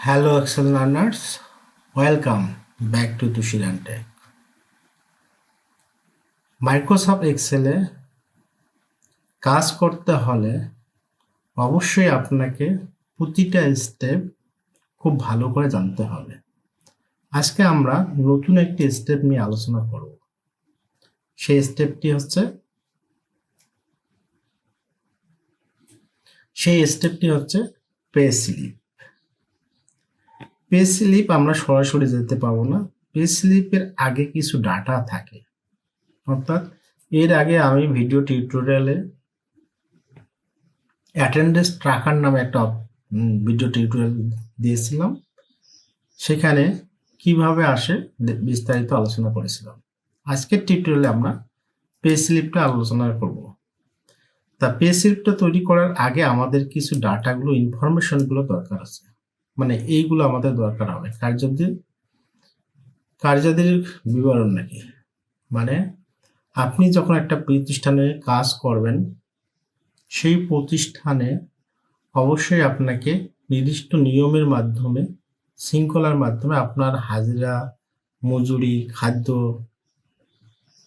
Hello, Excel learners. Welcome back to Tushiran Tech. Microsoft এক্সেলে কাজ করতে হলে অবশ্যই আপনাকে প্রতিটা স্টেপ খুব ভালো করে জানতে হবে আজকে আমরা নতুন একটি স্টেপ নিয়ে আলোচনা করব সেই স্টেপটি হচ্ছে সেই স্টেপটি হচ্ছে পে স্লিপ পে স্লিপ আমরা সরাসরি যেতে পাবো না। পে স্লিপের আগে কিছু ডাটা থাকে। অর্থাৎ এর আগে আমি ভিডিও টিউটোরিয়ালে অ্যাটেন্ডেন্স ট্রাকার নামে একটা ভিডিও টিউটোরিয়াল দিয়েছিলাম। সেখানে কীভাবে আসে বিস্তারিত আলোচনা করেছিলাম। আজকের টিউটোরিয়ালে আমরা পে স্লিপটা আলোচনা করব। তা পে স্লিপটা তৈরি করার আগে আমাদের কিছু ডাটাগুলো ইনফরমেশনগুলো দরকার আছে। মানে এইগুলো আমাদের দরকার হবে। কার্যাদির কার্যাদির বিবরণ নাকি? মানে আপনি যখন একটা প্রতিষ্ঠানে কাজ করবেন, সেই প্রতিষ্ঠানে অবশ্যই আপনাকে নির্দিষ্ট নিয়মের মাধ্যমে, শৃঙ্খলার মাধ্যমে আপনার হাজিরা, মজুরি, খাদ্য,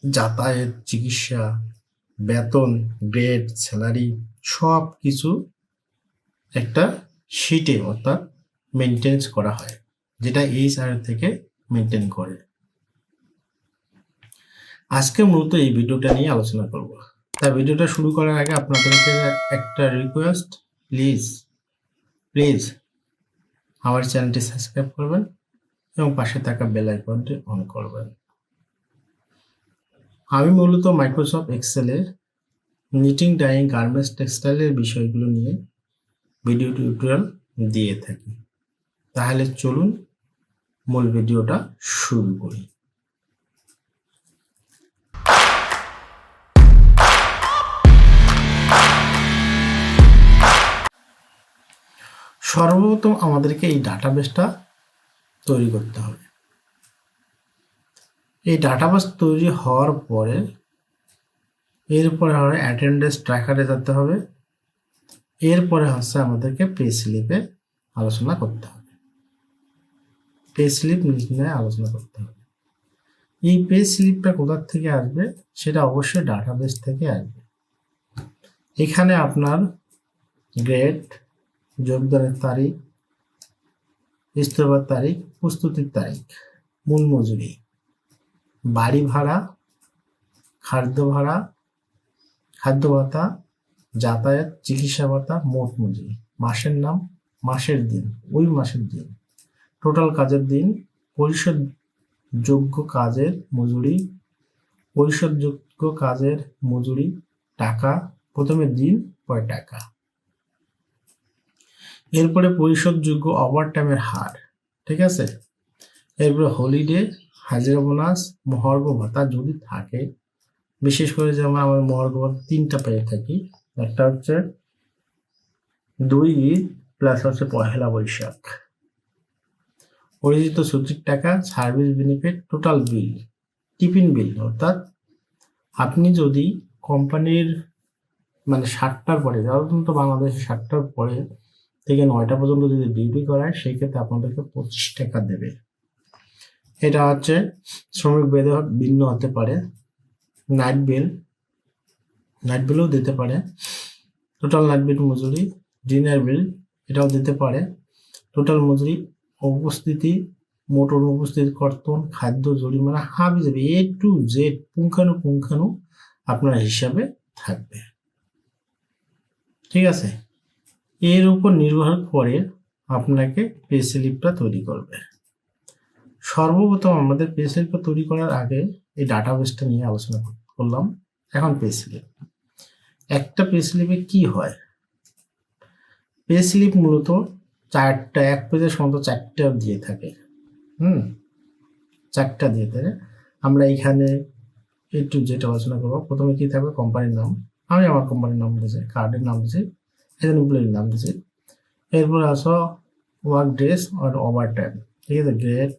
যাতায়াত, চিকিৎসা, বেতন গ্রেড স্যালারি সব কিছু একটা শিটে অর্থাৎ মেনটেন্স করা হয়, যেটা এইচআর থেকে মেনটেন করে। আজকে মূলত এই ভিডিওটা নিয়ে আলোচনা করব। তা ভিডিওটা শুরু করার আগে আপনাদেরকে একটা রিকোয়েস্ট প্লিজ প্লিজ আমার চ্যানেলটি সাবস্ক্রাইব করবেন এবং পাশে থাকা বেল আইকনটি অন করবেন। আমি মূলত মাইক্রোসফট এক্সেলের নিটিং ডাইং গার্মেন্টস টেক্সটাইলের বিষয়গুলো নিয়ে ভিডিও টিউটোরিয়াল দিয়ে থাকি। তাহলে চলুন মূল ভিডিওটা শুরু করি। সর্বপ্রথম আমাদেরকে এই ডাটাবেসটা তৈরি করতে হবে। এই ডাটাবেস তৈরি হওয়ার পরে এরপরে হবে অ্যাটেন্ডেন্স ট্র্যাকারে যেতে হবে। এরপরে হচ্ছে আমাদেরকে পে স্লিপে আলোচনা করতে হবে। পে স্লিপ নিয়ে আলোচনা করতে হবে। এই পে স্লিপটা কোথার থেকে আসবে? সেটা অবশ্যই ডাটাবেস থেকে আসবে। এখানে আপনার গ্রেড যোগদানের তারিখ, ইস্তফার তারিখ, প্রস্তুতির তারিখ, মূল মজুরি, বাড়ি ভাড়া, খাদ্য ভাড়া, খাদ্য ভাতা, যাতায়াত, চিকিৎসা ভাতা, মোট মজুরি, মাসের নাম, মাসের দিন, ওই মাসের দিন। টোটাল কাজের দিন পরিশোধ যোগ্য কাজের মজুরি, পরিশোধযোগ্য কাজের মজুরি টাকা, প্রথমে দিন, পরে টাকা। এরপরে পরিশোধযোগ্য ওভারটাইমের হার, ঠিক আছে? এরপরে হলিডে হাজিরা বোনাস মহার্ঘ ভাতা যদি থাকে, বিশেষ করে যেমন আমার মহার্ঘ ভাতা তিনটা পেয়ে থাকি। একটা হচ্ছে দুই ঈদ প্লাস হচ্ছে পহেলা বৈশাখ। অর্জিত ছুটির টাকা service benefit total bill tiffin bill অর্থাৎ আপনি যদি কোম্পানির মানে সাতটার পরে, সাধারণত বাংলাদেশে সাতটার পরে থেকে নয়টা পর্যন্ত যদি ডিউটি করায় সেই ক্ষেত্রে আপনাদেরকে পঁচিশ টাকা দেবে। এটা হচ্ছে শ্রমিক বেদে ভিন্ন হতে পারে নাইট বিল নাইট বিলও দিতে পারে টোটাল নাইট বিল মজুরি ডিনার বিল এটাও দিতে পারে টোটাল মজুরি উপস্থিতি, মোটর অনুপস্থিত কর্তন, খাদ্য, জরিমানা হাবি যাবে এ টু জেড পুঙ্খানু পুঙ্খানু আপনার হিসাবে থাকবে। ঠিক আছে? এর উপর নির্ভর করে আপনাকে পে স্লিপটা তৈরি করবে। সর্বপ্রথম আমাদের পে স্লিপটা তৈরি করার আগে এই ডাটাবেসটা নিয়ে আলোচনা করলাম। এখন পে স্লিপ। একটা পে স্লিপে কি হয়? পে স্লিপ মূলত চারটা, এক পেজের সম্ভবত চারটা দিয়ে থাকে। হুম? চারটা দিয়ে থাকে। আমরা এখানে একটু যেটা আলোচনা করব, প্রথমে কি থাকবে? কোম্পানির নাম। আমি আমার কোম্পানির নাম দিয়েছি কার্ডের নাম দিয়েছি, এখানে এমপ্লয়ির নাম দিয়েছি। এরপর আসো ওয়ার্ক ডেস আর ওভার টাইম ঠিক আছে? গ্রেট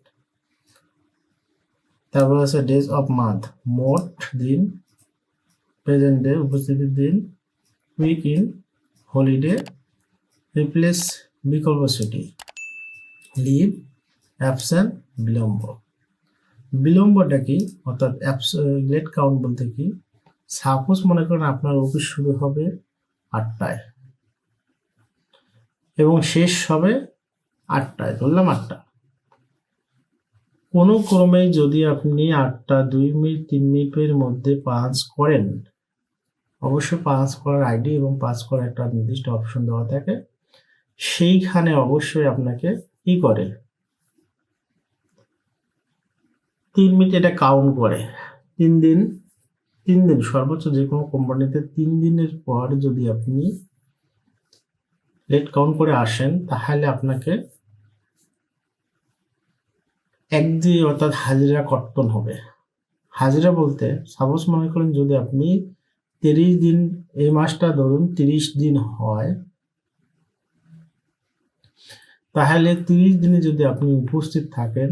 তারপর আছে ডেজ অফ মান্থ মোট দিন প্রেজেন্ট ডে উপস্থিতির দিন উইক ইন হলিডে রিপ্লেস বিকল্প ছুটি লিভ অ্যাবসেন্ট বিলম্ব। বিলম্বটা কি? অর্থাৎ অ্যাপস, লেট কাউন্ট বলতে কি? সাপোজ মনে করেন আপনার অফিস শুরু হবে আটটায় এবং শেষ হবে আটটায়, ধরলাম আটটা। কোনো ক্রমে যদি আপনি আটটা, দুই মিনিট, তিন মিনিটের মধ্যে পাস করেন, অবশ্যই পাস করার আইডি এবং পাস করার একটা নির্দিষ্ট অপশন দেওয়া থাকে। সেইখানে অবশ্যই আপনাকে কি করে? তিন মিনিট এটা কাউন্ট করে। তিন দিন তিন দিন, সর্বোচ্চ যে কোনো কোম্পানিতে তিন দিনের পর যদি আপনি লেট কাউন্ট করে আসেন, তাহলে আপনাকে একদিন অর্থাৎ হাজিরা কর্তন হবে। হাজিরা বলতে সাপোজ মনে করেন যদি আপনি তিরিশ দিন, এই মাসটা ধরুন তিরিশ দিন হয় তাহলে তিরিশ দিনে যদি আপনি উপস্থিত থাকেন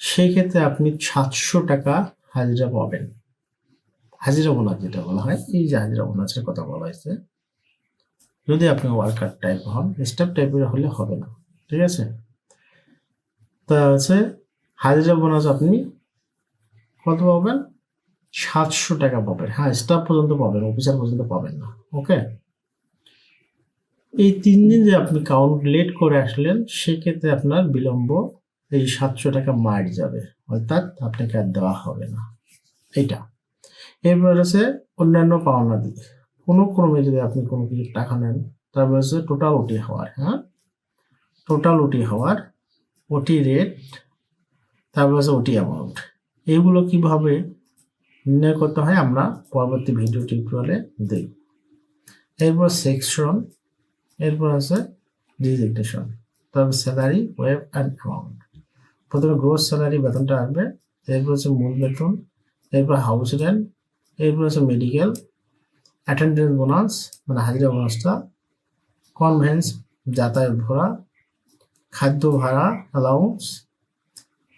সেই ক্ষেত্রে আপনি সাতশো টাকা হাজিরা পাবেন। হাজিরা বোনাস যেটা বলা হয়, এই যে হাজিরা বোনাসের কথা বলা হয়েছে। যদি আপনি ওয়ার্কার টাইপ হন স্টাফ টাইপের হলে হবে না, ঠিক আছে? তা হচ্ছে হাজিরা বোনাস আপনি কত পাবেন? সাতশো টাকা পাবেন। হ্যাঁ স্টাফ পর্যন্ত পাবেন অফিসার পর্যন্ত পাবেন না ওকে এই তিন দিন যে আপনি কাউন্ট লেট করে আসলেন, সেক্ষেত্রে আপনার বিলম্ব এই সাতশো টাকা মার যাবে। অর্থাৎ আপনাকে আর দেওয়া হবে না। এটা এরপর আছে অন্যান্য পাওনা দিক কোনো ক্রমে যদি আপনি কোনো কিছু টাকা নেন তারপর হচ্ছে টোটাল ওটি হওয়ার হ্যাঁ? টোটাল ওটি হওয়ার ওটি রেট তারপর হচ্ছে ওটি অ্যামাউন্ট এগুলো কীভাবে নির্ণয় করতে হয়, আমরা পরবর্তী ভিডিও টিউটোরিয়ালে দিই এরপর সেকশন এরপর আছে ডিজিগনেশন তারপর স্যালারি ওয়েব অ্যান্ড অ্যামাউন্ট প্রথমে গ্রোস স্যালারি বেতনটা আসবে, এরপর হচ্ছে মূল বেতন, এরপর হাউস রেন্ট এরপর হচ্ছে মেডিকেল অ্যাটেন্ডেন্স বোনাস মানে হাজিরা বোনাসটা কনভেন্স যাতায়াত ভাড়া খাদ্য ভাড়া অ্যালাউন্স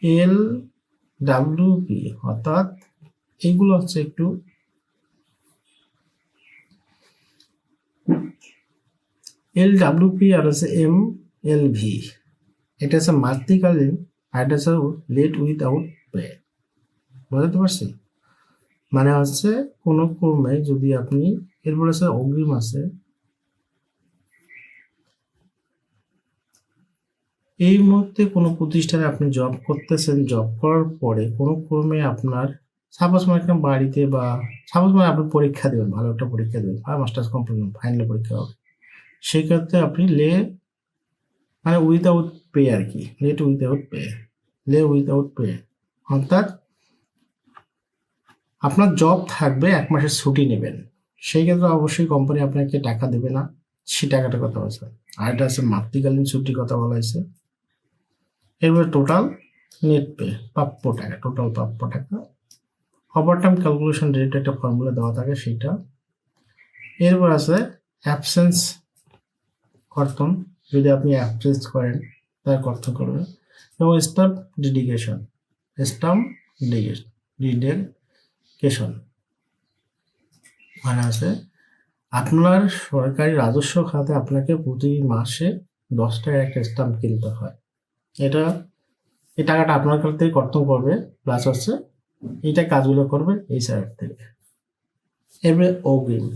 এল ডাব্লিউপি অর্থাৎ এইগুলো হচ্ছে একটু এল ডাব্লিউপি আর হচ্ছে এম এল ভি এটা হচ্ছে মাতৃকালীন, আর এটা হচ্ছে লেট উইথআউট পে বুঝতে পারছি মানে হচ্ছে কোনো কর্মে যদি আপনি, এরপর আছে অগ্রিম আছে, এই মুহূর্তে কোনো প্রতিষ্ঠানে আপনি জব করতেছেন জব করার পরে কোনো কর্মে আপনার সাপোজ মানে বাড়িতে বা সাপোজ মানে আপনি পরীক্ষা দেবেন, ভালো একটা পরীক্ষা দেবেন মাস্টার্স কমপ্লিট ফাইনাল পরীক্ষা হবে। সেক্ষেত্রে আপনি লে মানে উইদাউট পে আর কি লেট উইদাউট পে লে উইদাউট পে অর্থাৎ আপনার জব থাকবে, এক মাসের ছুটি নেবেন। সেই ক্ষেত্রে অবশ্যই কোম্পানি আপনাকে টাকা দেবে না। সে টাকাটা কথা বলছে। আর এটা আছে মাতৃকালীন ছুটির কথা বলা হয়েছে। এরপরে টোটাল নেট পে প্রাপ্য টাকা টোটাল প্রাপ্য টাকা। ওভারটাইম ক্যালকুলেশন রেট একটা ফর্মুলা দেওয়া থাকে সেটা। এরপর আছে অ্যাবসেন্স কর্তন যদি আপনি অ্যাবসেন্স করেন, তার কর্তন করবে। এবং স্টাম্প ডেডিকেশন, স্টাম্প ডিডেকেশন। মানে আছে, আপনার সরকারি রাজস্ব খাতে আপনাকে প্রতি মাসে দশ টাকার একটা স্টাম্প কিনতে হয়। এটা, এই টাকাটা আপনার কাছ থেকে কর্তন করবে প্লাস হচ্ছে এইটা কাজগুলো করবে এই সাইড থেকে। এবারে অগ্রিম।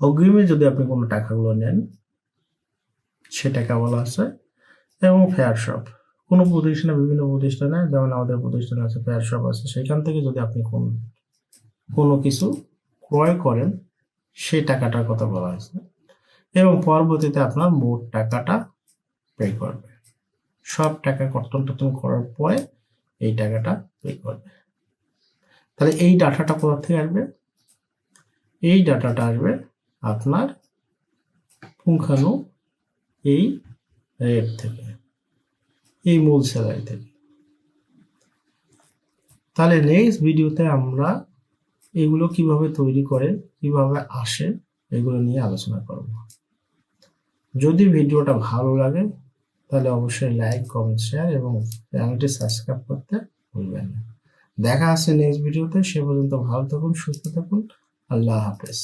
অগ্রিমে যদি আপনি কোনো টাকাগুলো নেন সে টাকা বলা আছে। এবং ফেয়ার শপ কোনো প্রতিষ্ঠানে বিভিন্ন প্রতিষ্ঠানে, যেমন আমাদের প্রতিষ্ঠানে আছে ফেয়ার শপ আছে, সেখান থেকে যদি আপনি কোন, কোনো কিছু ক্রয় করেন, সেই টাকাটার কথা বলা হয়েছে। এবং পরবর্তীতে আপনার মোট টাকাটা পে করবে। সব টাকা কর্তন টর্তন করার পরে এই টাকাটা পে করবে। তাহলে এই ডাটাটা কোথা থেকে আসবে? এই ডাটাটা আসবে আপনার পুঙ্খানু এই রেট থেকে, এই মূল স্যালারি থেকে। তাহলে নেক্সট ভিডিওতে আমরা এগুলো কীভাবে তৈরি করে কীভাবে আসে এগুলো নিয়ে আলোচনা করব। যদি ভিডিওটা ভালো লাগে, তাহলে অবশ্যই লাইক কমেন্ট শেয়ার এবং চ্যানেলটি সাবস্ক্রাইব করতে ভুলবেন না। দেখা আছে নেক্সট ভিডিওতে সে পর্যন্ত ভালো থাকুন, সুস্থ থাকুন, আল্লাহ হাফেজ।